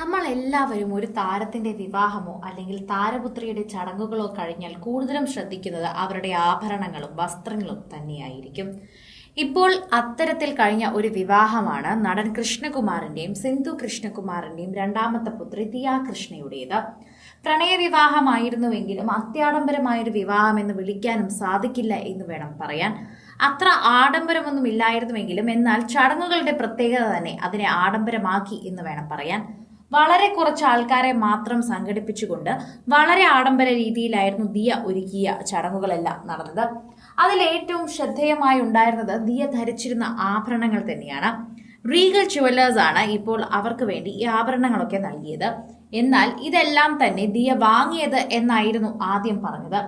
നമ്മൾ എല്ലാവരും ഒരു താരത്തിന്റെ വിവാഹമോ അല്ലെങ്കിൽ താരപുത്രിയുടെ ചടങ്ങുകളോ കഴിഞ്ഞാൽ കൂടുതലും ശ്രദ്ധിക്കുന്നത് അവരുടെ ആഭരണങ്ങളും വസ്ത്രങ്ങളും തന്നെയായിരിക്കും. ഇപ്പോൾ അത്തരത്തിൽ കഴിഞ്ഞ ഒരു വിവാഹമാണ് നടൻ കൃഷ്ണകുമാറിന്റെയും സിന്ധു കൃഷ്ണകുമാറിന്റെയും രണ്ടാമത്തെ പുത്രി ദിയാ കൃഷ്ണയുടേത്. പ്രണയവിവാഹമായിരുന്നുവെങ്കിലും അത്യാഡംബരമായൊരു വിവാഹം എന്ന് വിളിക്കാനും സാധിക്കില്ല എന്ന് വേണം പറയാൻ. അത്ര ആഡംബരമൊന്നും ഇല്ലായിരുന്നുവെങ്കിലും എന്നാൽ ചടങ്ങുകളുടെ പ്രത്യേകത തന്നെ അതിനെ ആഡംബരമാക്കി എന്ന് വേണം പറയാൻ. വളരെ കുറച്ച് ആൾക്കാരെ മാത്രം സംഘടിപ്പിച്ചുകൊണ്ട് വളരെ ആഡംബര രീതിയിലായിരുന്നു ദിയ ഒരുക്കിയ ചടങ്ങുകളെല്ലാം നടന്നത്. അതിൽ ഏറ്റവും ശ്രദ്ധേയമായി ഉണ്ടായിരുന്നത് ദിയ ധരിച്ചിരുന്ന ആഭരണങ്ങൾ തന്നെയാണ്. റീഗൽ ജുവല്ലേഴ്സ് ആണ് ഇപ്പോൾ അവർക്ക് വേണ്ടി ഈ ആഭരണങ്ങളൊക്കെ നൽകിയത്. എന്നാൽ ഇതെല്ലാം തന്നെ ദിയ വാങ്ങിയത് എന്നായിരുന്നു ആദ്യം പറഞ്ഞത്.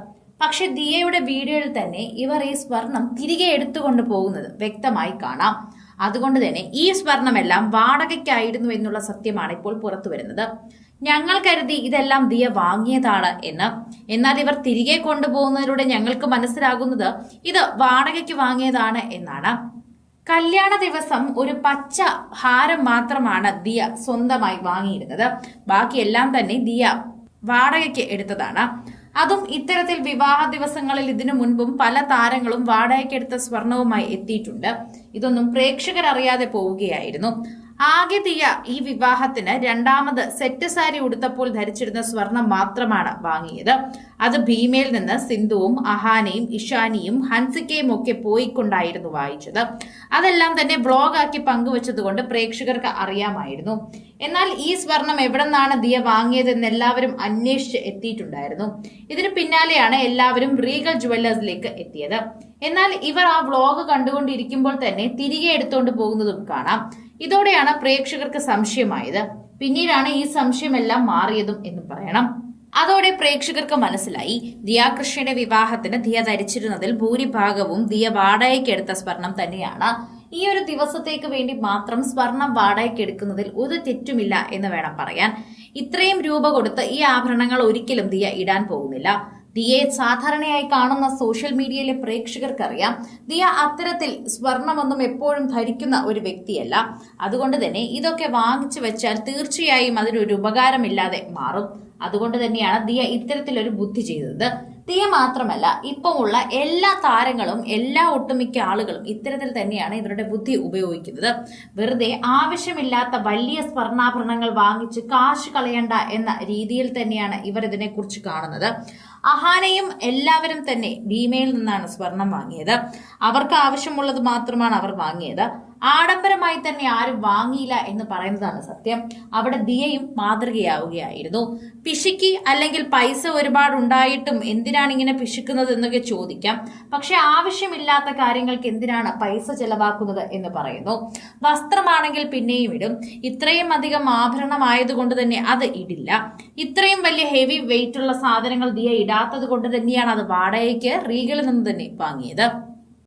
പക്ഷെ ദിയയുടെ വീഡിയോയിൽ തന്നെ ഇവർ ഈ സ്വർണം തിരികെ എടുത്തുകൊണ്ട് പോകുന്നത് വ്യക്തമായി കാണാം. അതുകൊണ്ട് തന്നെ ഈ സ്വർണമെല്ലാം വാടകയ്ക്കായിരുന്നു എന്നുള്ള സത്യമാണ് ഇപ്പോൾ പുറത്തു വരുന്നത്. ഞങ്ങൾ കരുതി ഇതെല്ലാം ദിയ വാങ്ങിയതാണ് എന്ന്. എന്നാൽ ഇവർ തിരികെ കൊണ്ടുപോകുന്നതിലൂടെ ഞങ്ങൾക്ക് മനസ്സിലാകുന്നത് ഇത് വാടകയ്ക്ക് വാങ്ങിയതാണ് എന്നാണ്. കല്യാണ ദിവസം ഒരു പച്ച ഹാരം മാത്രമാണ് ദിയ സ്വന്തമായി വാങ്ങിയിരുന്നത്. ബാക്കിയെല്ലാം തന്നെ ദിയ വാടകയ്ക്ക് എടുത്തതാണ്. അതും ഇത്തരത്തിൽ വിവാഹ ദിവസങ്ങളിൽ ഇതിനു മുൻപും പല താരങ്ങളും വാടകയ്ക്കെടുത്ത സ്വർണവുമായി എത്തിയിട്ടുണ്ട്. ഇതൊന്നും പ്രേക്ഷകർ അറിയാതെ പോവുകയായിരുന്നു. ആകെ തീയ ഈ വിവാഹത്തിന് രണ്ടാമത് സെറ്റ് സാരി ഉടുത്തപ്പോൾ ധരിച്ചിരുന്ന സ്വർണം മാത്രമാണ് വാങ്ങിയത്. അത് ഭീമയിൽ നിന്ന് സിന്ധുവും അഹാനയും ഇഷാനിയും ഹൻസിക്കയും ഒക്കെ പോയിക്കൊണ്ടായിരുന്നു വായിച്ചത്. അതെല്ലാം തന്നെ ബ്ലോഗാക്കി പങ്കുവച്ചതുകൊണ്ട് പ്രേക്ഷകർക്ക് അറിയാമായിരുന്നു. എന്നാൽ ഈ സ്വർണം എവിടെ നിന്നാണ് ദിയ വാങ്ങിയതെന്ന് എല്ലാവരും അന്വേഷിച്ച് എത്തിയിട്ടുണ്ടായിരുന്നു. ഇതിന് പിന്നാലെയാണ് എല്ലാവരും റീഗൽ ജുവല്ലേഴ്സിലേക്ക് എത്തിയത്. എന്നാൽ ഇവർ ആ വ്ലോഗ് കണ്ടുകൊണ്ടിരിക്കുമ്പോൾ തന്നെ തിരികെ എടുത്തുകൊണ്ട് പോകുന്നതും കാണാം. ഇതോടെയാണ് പ്രേക്ഷകർക്ക് സംശയമായത്. പിന്നീടാണ് ഈ സംശയമെല്ലാം മാറിയതും എന്ന് പറയണം. അതോടെ പ്രേക്ഷകർക്ക് മനസ്സിലായി. ദിയാകൃഷ്ണയുടെ വിവാഹത്തിന് ദിയ ധരിച്ചിരുന്നതിൽ ഭൂരിഭാഗവും ദിയ വാടകയ്ക്കെടുത്ത സ്വർണം തന്നെയാണ്. ഈ ഒരു ദിവസത്തേക്ക് വേണ്ടി മാത്രം സ്വർണം വാടകയ്ക്ക് എടുക്കുന്നതിൽ ഒരു തെറ്റുമില്ല എന്ന് വേണം പറയാൻ. ഇത്രയും രൂപ കൊടുത്ത് ഈ ആഭരണങ്ങൾ ഒരിക്കലും ദിയ ഇടാൻ പോകുന്നില്ല. ദിയെ സാധാരണയായി കാണുന്ന സോഷ്യൽ മീഡിയയിലെ പ്രേക്ഷകർക്കറിയാം ദിയ അത്തരത്തിൽ സ്വർണമൊന്നും എപ്പോഴും ധരിക്കുന്ന ഒരു വ്യക്തിയല്ല. അതുകൊണ്ട് തന്നെ ഇതൊക്കെ വാങ്ങിച്ചു വെച്ചാൽ തീർച്ചയായും അതിനൊരു ഉപകാരമില്ലാതെ മാറും. അതുകൊണ്ട് തന്നെയാണ് ദിയ ഇത്തരത്തിലൊരു ബുദ്ധി ചെയ്തത്. ദിയ മാത്രമല്ല ഇപ്പമുള്ള എല്ലാ താരങ്ങളും എല്ലാ ഒട്ടുമിക്ക ആളുകളും ഇത്തരത്തിൽ തന്നെയാണ് ഇവരുടെ ബുദ്ധി ഉപയോഗിക്കുന്നത്. വെറുതെ ആവശ്യമില്ലാത്ത വലിയ സ്വർണാഭരണങ്ങൾ വാങ്ങിച്ച് കാശ് കളയണ്ട എന്ന രീതിയിൽ തന്നെയാണ് ഇവർ ഇതിനെക്കുറിച്ച് കാണുന്നത്. അഹാനയും എല്ലാവരും തന്നെ ഭീമയിൽ നിന്നാണ് സ്വർണം വാങ്ങിയത്. അവർക്ക് ആവശ്യമുള്ളത് മാത്രമാണ് അവർ വാങ്ങിയത്. ആഡംബരമായി തന്നെ ആരും വാങ്ങിയില്ല എന്ന് പറയുന്നതാണ് സത്യം. അവിടെ ദിയയും മാതൃകയാവുകയായിരുന്നു. പിശുക്കി അല്ലെങ്കിൽ പൈസ ഒരുപാട് ഉണ്ടായിട്ടും എന്തിനാണ് ഇങ്ങനെ പിശുക്കുന്നത് എന്നൊക്കെ ചോദിക്കാം. പക്ഷെ ആവശ്യമില്ലാത്ത കാര്യങ്ങൾക്ക് എന്തിനാണ് പൈസ ചെലവാക്കുന്നത് എന്ന് പറയുന്നു. വസ്ത്രമാണെങ്കിൽ പിന്നെയും ഇടും. ഇത്രയും അധികം ആഭരണം ആയതുകൊണ്ട് തന്നെ അത് ഇടില്ല. ഇത്രയും വലിയ ഹെവി വെയിറ്റ് ഉള്ള സാധനങ്ങൾ ദിയ ഇടാത്തത് കൊണ്ട് തന്നെയാണ് അത് വാടകയ്ക്ക് റീഗിൽ നിന്ന് തന്നെ വാങ്ങിയത്.